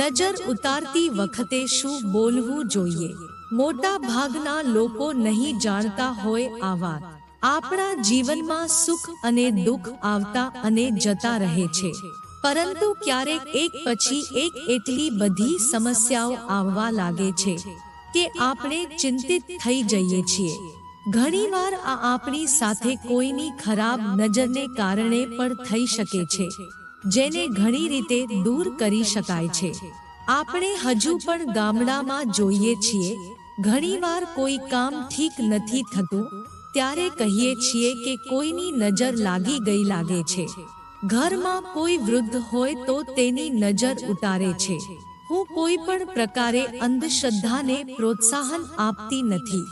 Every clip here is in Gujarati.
નજર ઉતારતી વખતે શું બોલવું જોઈએ? મોટા ભાગના લોકો નહીં જાણતા હોય આ વાત. આપણા જીવનમાં સુખ અને દુઃખ આવતા અને જતા રહે છે. પરંતુ ક્યારેક એક પછી એક એટલી બધી સમસ્યાઓ આવવા લાગે છે કે આપણે ચિંતિત થઈ જઈએ છીએ. ઘણીવાર આ આપણી સાથે કોઈની ખરાબ નજરને કારણે પણ થઈ શકે છે. જેને ઘણી રીતે દૂર કરી શકાય છે. આપણે હજુ પણ ગામડામાં જોઈએ છીએ, ઘણીવાર કોઈ કામ ઠીક નથી થતું, ત્યારે કહીએ છીએ કે કોઈની નજર લાગી ગઈ લાગે છે. ઘરમાં કોઈ વૃદ્ધ હોય તો તેની નજર ઉતારે છે. હું કોઈ પણ પ્રકારે અંધશ્રદ્ધાને પ્રોત્સાહન આપતી નથી.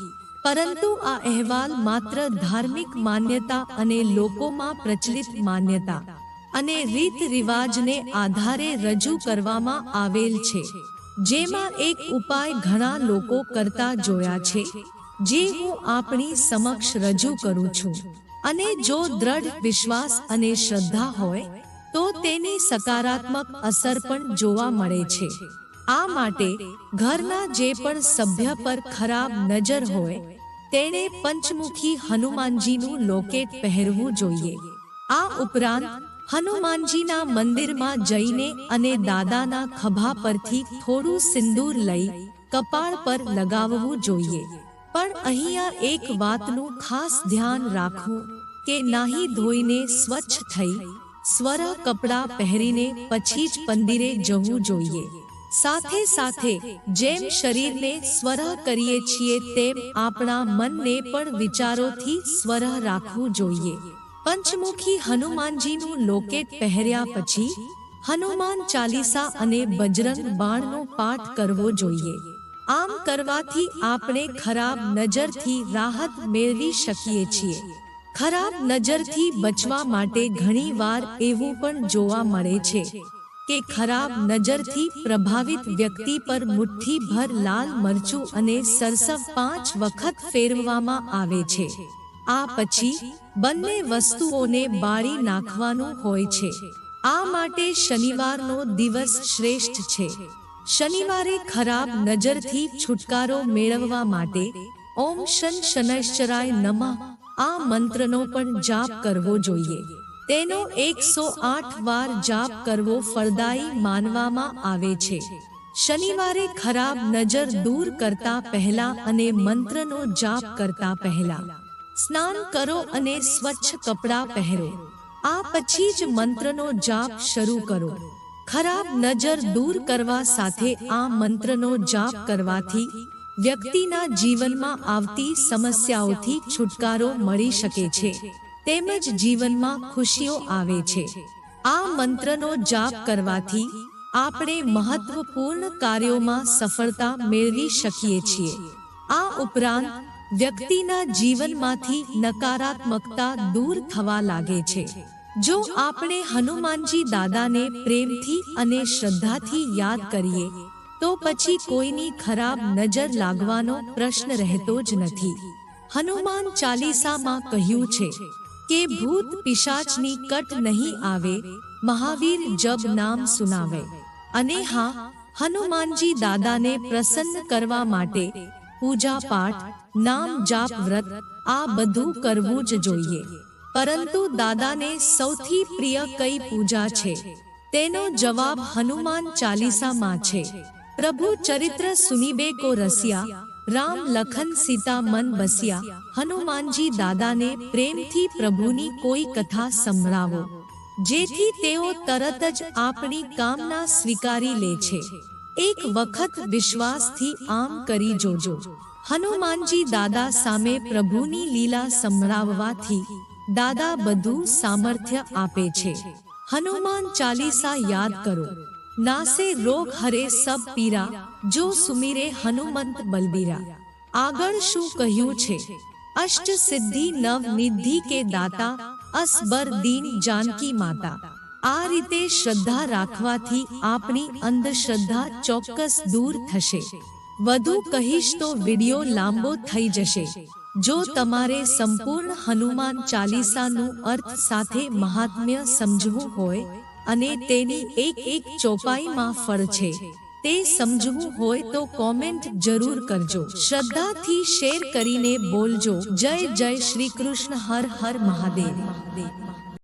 પરંતુ આ અહેવાલ માત્ર ધાર્મિક માન્યતા અને લોકોમાં પ્રચલિત માન્યતા અને રીત રિવાજને આધારે રજૂ કરવામાં આવેલ છે, જેમાં એક ઉપાય ઘણા લોકો કરતા જોયા છે, જે હું આપણી સમક્ષ રજૂ કરું છું. અને જો દ્રઢ વિશ્વાસ અને શ્રદ્ધા હોય, તો તેની સકારાત્મક અસર પણ જોવા મળે છે. આ માટે ઘરના જે પણ સભ્ય પર ખરાબ નજર હોય, તેણે પંચમુખી હનુમાનજીનું લોકેટ પહેરવું જોઈએ. આ ઉપરાંત હનુમાનજીના મંદિરમાં જઈને અને દાદાના ખભા પરથી થોડું સિંદૂર લઈ કપાળ પર લગાવવું જોઈએ. પણ અહીંયા એક વાતનું ખાસ ધ્યાન રાખવું કે નાહી ધોઈને સ્વચ્છ થઈ, સ્વર કપડાં પહેરીને પછી જ મંદિરે જવું જોઈએ. સાથે સાથે જેમ શરીરને સ્વર કરીએ છીએ તેમ આપણા મનને પણ વિચારોથી સ્વર રાખવું જોઈએ. પંચમુખી હનુમાનજીનું લોકેટ પહેર્યા પછી હનુમાન ચાલીસા અને બજરંગ બાણનો પાઠ કરવો જોઈએ. આમ કરવાથી આપણે ખરાબ નજરથી રાહત મેળવી શકીએ છીએ. ખરાબ નજરથી બચવા માટે ઘણીવાર એવું પણ જોવા મળે છે કે ખરાબ નજરથી પ્રભાવિત વ્યક્તિ પર મુઠ્ઠીભર લાલ મરચું અને સરસવ પાંચ વખત ફેરવવામાં આવે છે. આ પછી બંને વસ્તુઓને બાળી નાખવાનું હોય છે. આ માટે શનિવારનો દિવસ શ્રેષ્ઠ છે. શનિવારે ખરાબ નજરથી છુટકારો મેળવવા માટે ઓમ શન શનૈશ્ચરાય નમઃ. આ મંત્રનો પણ જાપ કરવો જોઈએ. તેનો એકસો આઠ વાર જાપ કરવો ફળદાયી માનવામાં આવે છે. શનિવારે ખરાબ નજર દૂર કરતા પહેલા અને મંત્રનો જાપ કરતા પહેલા. સ્નાન કરો અને સ્વચ્છ કપડાં પહેરો. આ પછી જ મંત્રનો જાપ શરૂ કરો. ખરાબ નજર દૂર કરવા સાથે આ મંત્રનો જાપ કરવાથી વ્યક્તિના જીવનમાં આવતી સમસ્યાઓથી છુટકારો મળી શકે છે. તેમજ જીવનમાં ખુશીઓ આવે છે. આ મંત્રનો જાપ કરવાથી આપણે મહત્વપૂર્ણ કાર્યોમાં સફળતા મેળવી શકીએ છીએ. આ ઉપરાંત વ્યક્તિના જીવનમાંથી નકારાત્મકતા દૂર થવા લાગે છે. જો આપણે હનુમાનજી દાદાને પ્રેમથી અને શ્રદ્ધાથી યાદ કરીએ, તો પછી કોઈની ખરાબ નજર લાગવાનો પ્રશ્ન રહેતો જ નથી. હનુમાન ચાલીસામાં કહ્યું છે કે, ભૂત પિશાચની કટ નહીં આવે, મહાવીર જબ નામ સુનાવે. અને હા, હનુમાનજી દાદાને પ્રસન્ન કરવા માટે પૂજા પાઠ, નામ જાપ વ્રત, આ બધું કરવું જ જોઈએ. પરંતુ દાદાને સૌથી પ્રિય કઈ પૂજા છે? તેનો જવાબ હનુમાન ચાલીસામાં છે. પ્રભુ ચરિત્ર સુનીબે કો રસિયા, રામ લખન સીતા મન બસિયા, હનુમાનજી દાદાને પ્રેમથી પ્રભુની કોઈ કથા સંભળાવો. જેથી તેઓ તરત જ આપણી કામના સ્વીકારી લે છે. એક વખત વિશ્વાસથી આમ કરી જોજો હનુમાનજી દાદા સામે પ્રભુની લીલા સંભળાવવાથી દાદા બધું સામર્થ્ય આપે છે હનુમાન ચાલીસા યાદ કરો નાસે રોગ હરે સબ પીરા જો સુમીરે હનુમંત બલબીરા આગળ શું કહ્યું છે અષ્ટ સિદ્ધિ નવ નિધિ કે દાતા અસબર દીન જાનકી માતા આ રીતે શ્રદ્ધા રાખવાથી આપણી અંધશ્રદ્ધા ચોક્કસ દૂર થશે. વધુ કહીશ તો વિડિયો લાંબો થઈ જશે. જો તમારે સંપૂર્ણ હનુમાન ચાલીસાનું અર્થ સાથે મહાત્મ્ય સમજવું હોય અને તેની એક એક ચોપાઈમાં ફળ છે, તે સમજવું હોય તો કોમેન્ટ જરૂર કરજો. શ્રદ્ધાથી શેર કરીને બોલજો. જય જય શ્રી કૃષ્ણ, હર હર મહાદેવ.